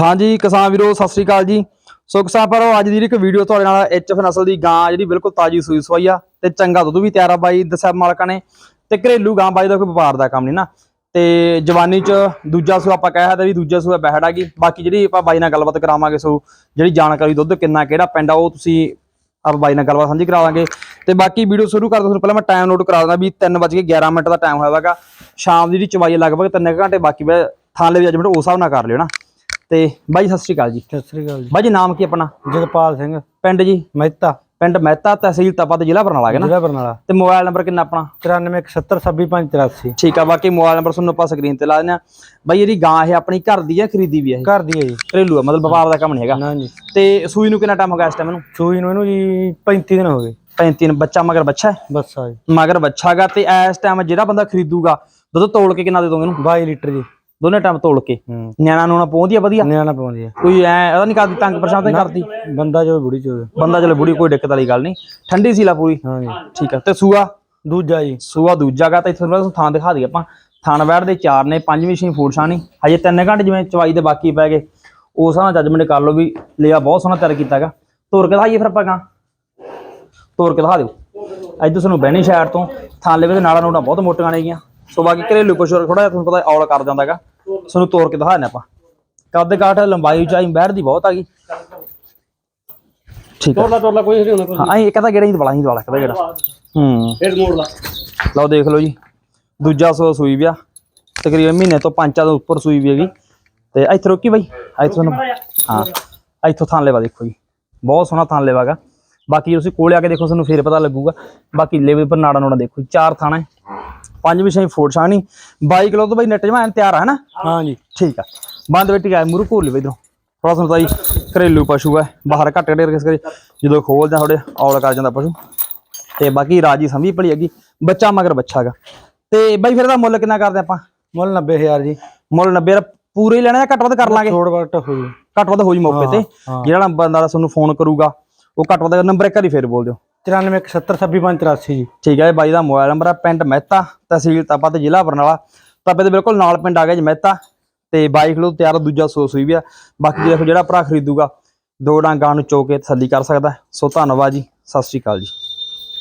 ਹਾਂਜੀ ਕਿਸਾਨ ਵੀਰੋ, ਸਤਿ ਸ੍ਰੀ ਅਕਾਲ ਜੀ। ਸੋ ਕਿਸਾਨ ਪਰੋ ਅੱਜ ਦੀ ਇੱਕ ਵੀਡੀਓ ਤੁਹਾਡੇ ਨਾਲ ਐਚਐਫ ਨਸਲ ਦੀ ਗਾਂ ਜਿਹੜੀ ਬਿਲਕੁਲ ਤਾਜੀ ਸੂਈ ਸਵਾਈ ਆ ਤੇ ਚੰਗਾ ਦੁੱਧ ਵੀ ਤਿਆਰ ਆ ਬਾਈ ਦੱਸਿਆ ਮਾਲਕਾਂ ਨੇ ਤੇ ਘਰੇਲੂ ਗਾਂ ਬਾਈ ਦਾ ਕੋਈ ਵਪਾਰ ਦਾ ਕੰਮ ਨਹੀਂ ਨਾ। ਤੇ ਜਵਾਨੀ ਚ ਦੂਜਾ ਸੂ ਆਪਾਂ ਕਹਿ ਸਕਦੇ ਵੀ ਦੂਜਾ ਸੂ ਬਹਿੜ ਗਈ। ਬਾਕੀ ਜਿਹੜੀ ਆਪਾਂ ਬਾਈ ਨਾਲ ਗੱਲਬਾਤ ਕਰਾਵਾਂਗੇ, ਸੋ ਜਿਹੜੀ ਜਾਣਕਾਰੀ ਦੁੱਧ ਕਿੰਨਾ ਕਿਹੜਾ ਪਿੰਡ ਆ, ਉਹ ਤੁਸੀਂ ਆਪਾਂ ਬਾਈ ਨਾਲ ਗੱਲਬਾਤ ਸਾਂਝੀ ਕਰਾਵਾਂਗੇ। ਤੇ ਬਾਕੀ ਵੀਡੀਓ ਸ਼ੁਰੂ ਕਰਦੇ ਤੁਹਾਨੂੰ ਪਹਿਲਾਂ ਮੈਂ ਟਾਈਮ ਨੋਟ ਕਰਾ ਦਿੰਦਾ ਵੀ 3:11 ਮਿੰਟ ਦਾ ਟਾਈਮ ਹੋਇਆ ਵਾਗਾ ਸ਼ਾਮ ਦੀ ਜਿਹੜੀ ਚਵਾਈ ਹੈ ਲਗਭਗ 3 ਘੰਟੇ ਬਾਕੀ ਵੇ ਥਾਲੇ ਵੀ ਜਜਮੈਂਟ ਉਸ ਹਿਸਾਬ ਨਾਲ ਕਰ ਲਿਓ ਨਾ। ਤੇ ਬਾਈ ਸਤਿ ਸ਼੍ਰੀ ਅਕਾਲ ਜੀ। ਸਤਿ ਸ੍ਰੀ ਅਕਾਲ ਜੀ। ਬਾਈ ਜੀ ਨਾਮ ਕੀ ਆਪਣਾ? ਜਗਪਾਲ ਸਿੰਘ। ਪਿੰਡ ਜੀ? ਮਹਿਤਾ। ਪਿੰਡ ਮਹਿਤਾ ਤਹਿਸੀਲ ਤਪਾ ਤੇ ਜ਼ਿਲ੍ਹਾ ਬਰਨਾਲਾ ਹੈ ਨਾ? ਜ਼ਿਲ੍ਹਾ ਬਰਨਾਲਾ। ਤੇ ਮੋਬਾਈਲ ਨੰਬਰ ਕਿੰਨਾ ਆਪਣਾ? 9317262583 ਠੀਕ ਆ ਬਾਕੀ ਮੋਬਾਈਲ ਨੰਬਰ ਤੁਹਾਨੂੰ ਆਪਾਂ ਸਕਰੀਨ ਤੇ ਲਾ ਦਿੰਦੇ ਆ ਬਾਈ ਜਿਹੜੀ ਗਾਂ ਇਹ ਆਪਣੀ ਘਰ ਦੀ ਹੈ ਖਰੀਦੀ ਵੀ ਹੈ ਇਹ? ਘਰ ਦੀ ਹੈ ਜੀ। ਘਰੇਲੂ ਆ ਮਤਲਬ ਵਪਾਰ ਦਾ ਕੰਮ ਨਹੀਂ ਹੈਗਾ। ਨਾ ਜੀ। ਤੇ ਸੂਈ ਨੂੰ ਕਿੰਨਾ ਟਾਈਮ ਹੋ ਗਿਆ ਇਸ ਟਾਈਮ ਨੂੰ ਸੂਈ ਨੂੰ ਇਹਨੂੰ ਜੀ 35 ਦਿਨ ਹੋ ਗਏ। 35 ਦਿਨ ਬੱਚਾ ਮਗਰ ਬੱਚਾ ਹੈ? ਬਸ ਆ ਜੀ। ਮਗਰ ਬੱਚਾ ਗਾ ਤੇ ਇਸ ਟਾਈਮ ਜਿਹੜਾ ਬੰਦਾ ਖਰੀਦੂਗਾ ਦੁੱਧ ਤੋਲ ਕੇ ਕਿੰਨਾ ਦੇ ਦੋਗੇ ਇਹਨੂੰ? 22 ਲੀਟਰ ਜੀ। ਦੋਨੇ ਟਾਈਮ ਤੋਲ ਕੇ। ਹੂੰ। ਨਿਆਣਾ ਨੂੰ ਪਹੁੰਚਦੀ ਆ ਵਧੀਆ। ਨਿਆਣਾ ਪਾਉਂਦੀ ਹੈ ਕੋਈ ਐ ਇਹਦਾ ਨਹੀਂ ਕਰਦੀ ਤੰਗ ਪਰੇਸ਼ਾਨ ਤਾਂ ਨਹੀਂ ਕਰਦੀ। ਬੰਦਾ ਜੋ ਬੁੜੀ ਚੋਵੇ ਬੰਦਾ ਚਲੋ ਬੁੜੀ ਕੋਈ ਦਿੱਕਤ ਵਾਲੀ ਗੱਲ ਨਹੀਂ ਠੰਡੀ ਸੀ ਲਾ ਪੂਰੀ। ਹਾਂ ਜੀ ਠੀਕ ਆ। ਤੇ ਸੂਆ? ਦੂਜਾ ਜੀ। ਸੂਆ ਦੂਜਾ ਗਾ ਤਾਂ ਇੱਥੇ ਤੁਹਾਨੂੰ ਥਾਂ ਦਿਖਾ ਦਈਏ ਆਪਾਂ। ਥਾਣ ਬੈਠ ਦੇ ਚਾਰ ਨੇ ਪੰਜਵੀਂ ਛੇ ਫੂਡ ਛਾਣੀ। ਹਜੇ 3 ਘੰਟੇ ਜਿਵੇਂ ਚਵਾਈ ਦੇ ਬਾਕੀ ਪੈ ਗਏ। ਉਸ ਨਾਲ ਜੱਜਮੈਂਟ ਕਰ ਲਓ ਵੀ ਲਿਆ ਬਹੁਤ ਸੋਹਣਾ ਤਿਆਰ ਕੀਤਾਗਾ ਤੋਰ ਕੇ ਦਿਖਾਈਏ ਫਿਰ ਆਪਾਂ ਗਾਂ। ਤੋਰ ਕੇ ਦਿਖਾ ਦਿਓ। ਅੱਜ ਤੁਹਾਨੂੰ ਬਹਿਣੀ ਸ਼ਹਿਰ ਤੋਂ। ਥਾਂ ਲੈਵੇ ਦੇ ਨਾਲਾਂ ਨੂੜਾਂ ਬਹੁਤ ਮੋਟੀਆਂ ਨੇਗੀਆਂ ਸੋ ਬਾਕੀ ਘਰੇਲੂ ਕੁਛ ਥੋੜਾ ਜਿਹਾ ਤੁਹਾਨੂੰ ਪਤਾ ਔਲ ਕਰ ਜਾਂਦਾਗਾ ਤੁਹਾਨੂੰ ਤੋਰ ਕੇ ਦਿਖਾ ਦਿੰਦੇ ਆਪਾਂ। ਕੱਦ ਕਾਠ ਲੰਬਾਈ ਉਚਾਈ ਬੈਠ ਦੀ ਬਹੁਤ ਆ ਗਈ। ਠੀਕ ਆ। ਤੋਰਲਾ ਤੋਰਲਾ ਕੋਈ ਨਹੀਂ ਹੁੰਦਾ ਹਾਂ ਇਹ ਕਹਿੰਦਾ ਗੇੜਾ ਹੀ ਦਵਾਲਾ ਹੀ ਦਵਾਲਾ ਕਹਿੰਦਾ ਗੇੜਾ। ਹੂੰ। ਫਿਰ ਮੋੜ ਲਾ। ਲਓ ਦੇਖ ਲਓ ਜੀ। ਦੂਜਾ ਸੋ ਸੂਈ ਵੀ ਆ ਤਕਰੀਬਨ ਮਹੀਨੇ ਤੋਂ ਪੰਜਾਂ ਤੋਂ ਉੱਪਰ ਸੂਈ ਵੀ ਹੈਗੀ। ਤੇ ਇੱਥੇ ਰੋਕੀ ਬਾਈ। ਇੱਥੇ ਤੁਹਾਨੂੰ ਹਾਂ। ਇੱਥੋਂ ਥਾਂ ਲੈਵਾ ਦੇਖੋ ਜੀ। ਬਹੁਤ ਸੋਹਣਾ ਥਾਂ ਲੈਵਾਗਾ ਬਾਕੀ ਤੁਸੀਂ ਕੋਲੇ ਆ ਕੇ ਦੇਖੋ ਤੁਹਾਨੂੰ ਫੇਰ ਪਤਾ ਲੱਗੂਗਾ। ਬਾਕੀ ਲੇਵੇ ਪਰ ਨਾੜਾ ਨੋੜਾ ਦੇਖੋ ਚਾਰ ਥਾਣਾ ਹੈ। ਪੰਜ ਵਿਸ਼ੇ ਫੋਟ ਛਾਣੀ। 22 ਕਿਲੋ ਤੋਂ ਬਾਈ ਨੱਟ ਜਮਾ ਤਿਆਰ ਹੈ ਨਾ ਹਾਂ ਜੀ ਠੀਕ ਆ। ਬੰਦ ਬੇਟੀ ਗਾਇ ਮੁਰੂ ਘੋਲ ਲਈ ਇਧਰੋਂ। ਥੋੜਾ ਜੀ ਘਰੇਲੂ ਪਸ਼ੂ ਹੈ ਬਾਹਰ ਘੱਟ ਘੱਟ ਕਿਸ ਕਰੇ। ਜਦੋਂ ਖੋਲਦਾ ਥੋੜੇ ਔਲ ਕਰ ਜਾਂਦਾ ਪਸ਼ੂ। ਤੇ ਬਾਕੀ ਰਾਜੀ ਸੰਭੀ ਭਲੀ ਹੈਗੀ ਬੱਚਾ ਮਗਰ ਬੱਚਾ ਹੈਗਾ। ਤੇ ਬਾਈ ਫਿਰ ਇਹਦਾ ਮੁੱਲ ਕਿੰਨਾ ਕਰਦੇ ਆਪਾਂ? ਮੁੱਲ 90000 ਜੀ। ਮੁੱਲ 90 ਦਾ ਪੂਰੇ ਹੀ ਲੈਣਾ ਜਾਂ ਘੱਟ ਵੱਧ ਕਰ ਲਾਂਗੇ? ਛੋੜ ਵੱਟ ਹੋ ਜੀ। ਘੱਟ ਵੱਧ ਹੋ ਜੀ ਮੌਕੇ ਤੇ। ਜਿਹੜਾ ਬੰਦਾ ਤੁਹਾਨੂੰ ਫੋਨ ਕਰੂਗਾ ਉਹ ਘੱਟ ਵੱਧ ਨੰਬਰ ਇੱਕ ਵਾਰੀ ਫੇਰ ਬੋਲ ਦਿਓ। 9317262583 ਜੀ। ਠੀਕ ਹੈ ਇਹ ਬਾਈ ਦਾ ਮੋਬਾਈਲ ਨੰਬਰ ਹੈ ਪਿੰਡ ਮਹਿਤਾ, ਤਹਿਸੀਲ ਤਪਾ ਤੇ ਜ਼ਿਲ੍ਹਾ ਬਰਨਾਲਾ। ਤਪੇ ਦੇ ਬਿਲਕੁਲ ਨਾਲ ਪਿੰਡ ਆ ਗਿਆ ਜੀ ਮਹਿਤਾ ਤੇ ਬਾਈਕ ਲੋ ਤਿਆਰ, ਦੂਜਾ ਸੋ ਸੂਈ ਵੀ ਆ। ਬਾਕੀ ਦੇਖੋ ਜਿਹੜਾ ਭਰਾ ਖਰੀਦੂਗਾ, ਦੋ ਡਾਂਗਾਂ ਨੂੰ ਚੋ ਕੇ ਤਸੱਲੀ ਕਰ ਸਕਦਾ। ਸੋ ਧੰਨਵਾਦ ਜੀ, ਸਤਿ ਸ਼੍ਰੀ ਅਕਾਲ ਜੀ।